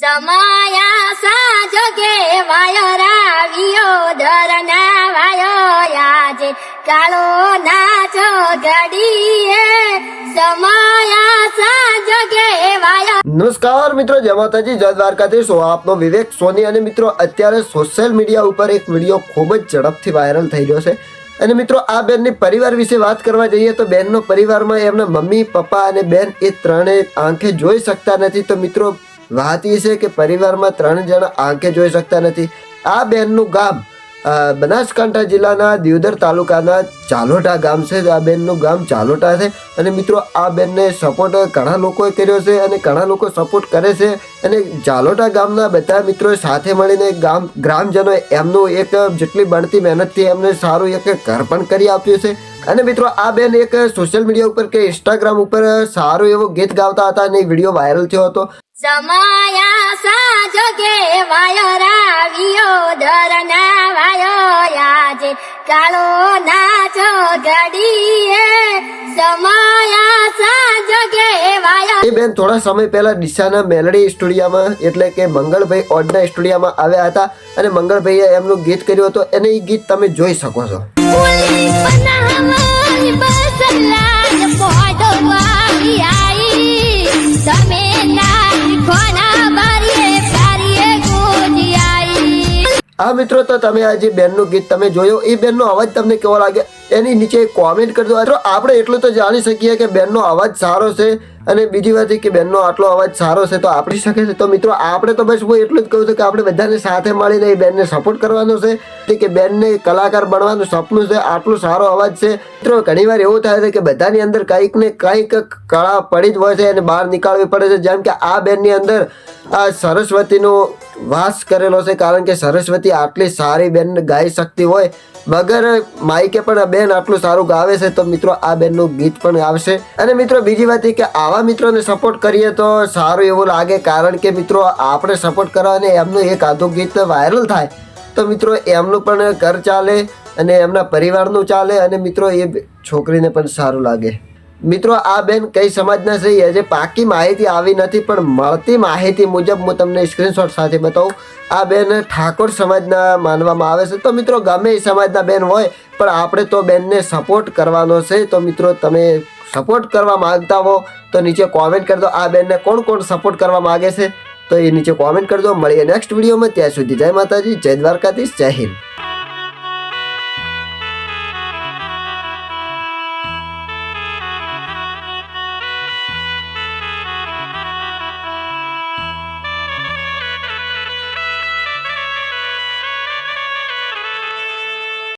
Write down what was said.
સમયા સા જોગે વાયો રાવિયો ધરના વાયો આજે કાળો નાચો ઘડીએ. સમાયા સા જોગે નમસ્કાર મિત્રો, જય માતાજી, જય દ્વારકાથી હું આપનો વિવેક સોની અને મિત્રો, અત્યારે સોશિયલ મીડિયા ઉપર એક વીડિયો ખૂબ જ ઝડપથી વાયરલ થઈ રહ્યો છે. અને મિત્રો, આ બેનની પરિવાર વિશે વાત કરવા જઈએ તો બેનનો પરિવારમાં એમના મમ્મી, પપ્પા અને બેન એ ત્રણેય આંખે જોઈ શકતા નથી. તો મિત્રો વાત એ છે કે પરિવારમાં ત્રણ જણા આંખે જોઈ શકતા નથી. આ બેનનું ગામ બનાસકાંઠા જિલ્લાના દિયોદર તાલુકાના ચાલોટા ગામ છે. આ બેનનું ગામ ચાલોટા છે અને મિત્રો, આ બેનને સપોર્ટ ઘણા લોકોએ કર્યો છે અને ઘણા લોકો સપોર્ટ કરે છે અને ચાલોટા ગામના બધા મિત્રો સાથે મળીને ગામ ગ્રામજનો એમનું એક જેટલી બનતી મહેનતથી એમને સારું એક ઘર પણ કરી આપ્યું છે. અને મિત્રો, આ બેન એક સોશિયલ મીડિયા ઉપર કે ઇન્સ્ટાગ્રામ ઉપર સારું એવું ગીત ગાવતા હતા અને વીડિયો વાયરલ થયો હતો. સમયા સા જોગે વાયો રાવિયો ધરના વાયો આજે કાળો નાચો ઘડીએ. જમાયા સા જોગે વાયો. એ બેન થોડા સમય પહેલા ડીસાના મેલડી સ્ટુડિયોમાં એટલે કે મંગળભાઈ ઓડના સ્ટુડિયોમાં આવ્યા હતા અને મંગળભાઈએ એમનું ગીત કર્યું હતું. અને એ ગીત તમે જોઈ શકો છો. બનાવવાની બસલા પોડો વાળી આ મિત્રો, તો તમે આ જે બેનનું ગીત તમે જોયો, એ બેનનો અવાજ તમને કેવો લાગે? એની નીચે કોમેન્ટ કરજો. મિત્રો, આપણે એટલું તો જાણી શકીએ કે બેનનો અવાજ સારો છે અને બીજી વાત કે બેનનો આટલો અવાજ સારો છે તો આપણી શકે છે. તો મિત્રો, આપણે તો બસ હું એટલું જ કહું છું કે આપણે બધાને સાથે મળીને એ બેનને સપોર્ટ કરવાનો છે. કે બેનને કલાકાર બનવાનું સપનું છે, આટલું સારો અવાજ છે. મિત્રો, ઘણીવાર એવું થાય છે કે બધાની અંદર કંઈક ને કંઈક કળા પડી જ હોય છે અને બહાર નીકાળવી પડે છે. જેમ કે આ બેનની અંદર સરસ્વતીનો વાસ કરેલો છે, કારણ કે સરસ્વતી આટલી સારી બેન ગાઈ શકતી હોય વગર માઇકે પણ આ બેન આટલું સારું ગાવે છે, તો મિત્રો આ બેનનું ગીત પણ આવશે. અને મિત્રો બીજી વાત એ કે આવા મિત્રોને સપોર્ટ કરીએ તો સારું એવું લાગે, કારણ કે મિત્રો આપણે સપોર્ટ કરવાને એમનું એક આધું ગીત વાયરલ થાય. તો મિત્રો એમનું પણ ઘર ચાલે અને એમના પરિવારનું ચાલે અને મિત્રો એ છોકરીને પણ સારું લાગે. મિત્રો, આ બેન કઈ સમાજના છે? હજી પાકી માહિતી આવી નથી, પણ મળતી માહિતી મુજબ હું તમને સ્ક્રીનશોટ સાથે બતાવું. આ બેન ઠાકોર સમાજના માનવામાં આવે છે. તો મિત્રો, ગમે એ સમાજના બેન હોય, પણ આપણે તો બેનને સપોર્ટ કરવાનો છે. તો મિત્રો, તમે સપોર્ટ કરવા માગતા હો, તો નીચે કોમેન્ટ કરી દો આ બેનને કોણ કોણ સપોર્ટ કરવા માગે છે? તો એ નીચે કોમેન્ટ કરજો. મળીએ નેક્સ્ટ વિડીયોમાં ત્યાં સુધી જય માતાજી, જય દ્વારકાધીશ, જય હિન્દ.